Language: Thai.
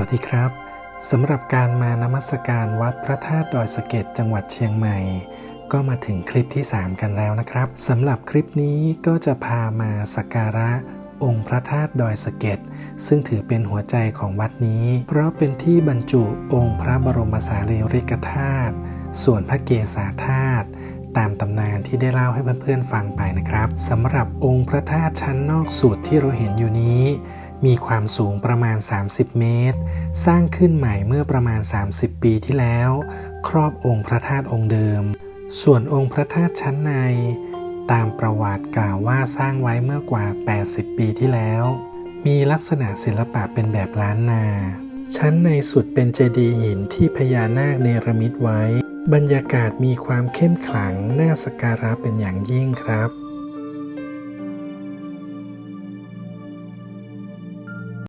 วัสดีครับสำหรับการมานมัสการวัดพระธาตุดอยสะเก็ดจังหวัดเชียงใหม่ ก็มาถึงคลิปที่ 3 กันแล้วนะครับสำหรับคลิปนี้ก็จะพามาสักการะองค์พระธาตุดอยสะเก็ดซึ่งถือเป็นหัวใจของวัดนี้ เพราะเป็นที่บรรจุองค์พระบรมสารีริกธาตุส่วนพระเกศาธาตุตามตำนานที่ได้เล่าให้เพื่อนๆฟังไปนะครับสำหรับองค์พระธาตุชั้นนอกสุดที่เราเห็นอยู่นี้ มีความสูงประมาณ 30 เมตร สร้างขึ้นใหม่เมื่อประมาณ 30 ปีที่แล้ว ครอบองค์พระธาตุองค์เดิม ส่วนองค์พระธาตุชั้นใน ตามประวัติกล่าวว่าสร้างไว้เมื่อกว่า 80 ปีที่แล้ว มีลักษณะศิลปะเป็นแบบล้านนา ชั้นในสุดเป็นเจดีย์หินที่พญานาคเนรมิตไว้ บรรยากาศมีความเข้มขลังน่าสกการะเป็นอย่างยิ่งครับ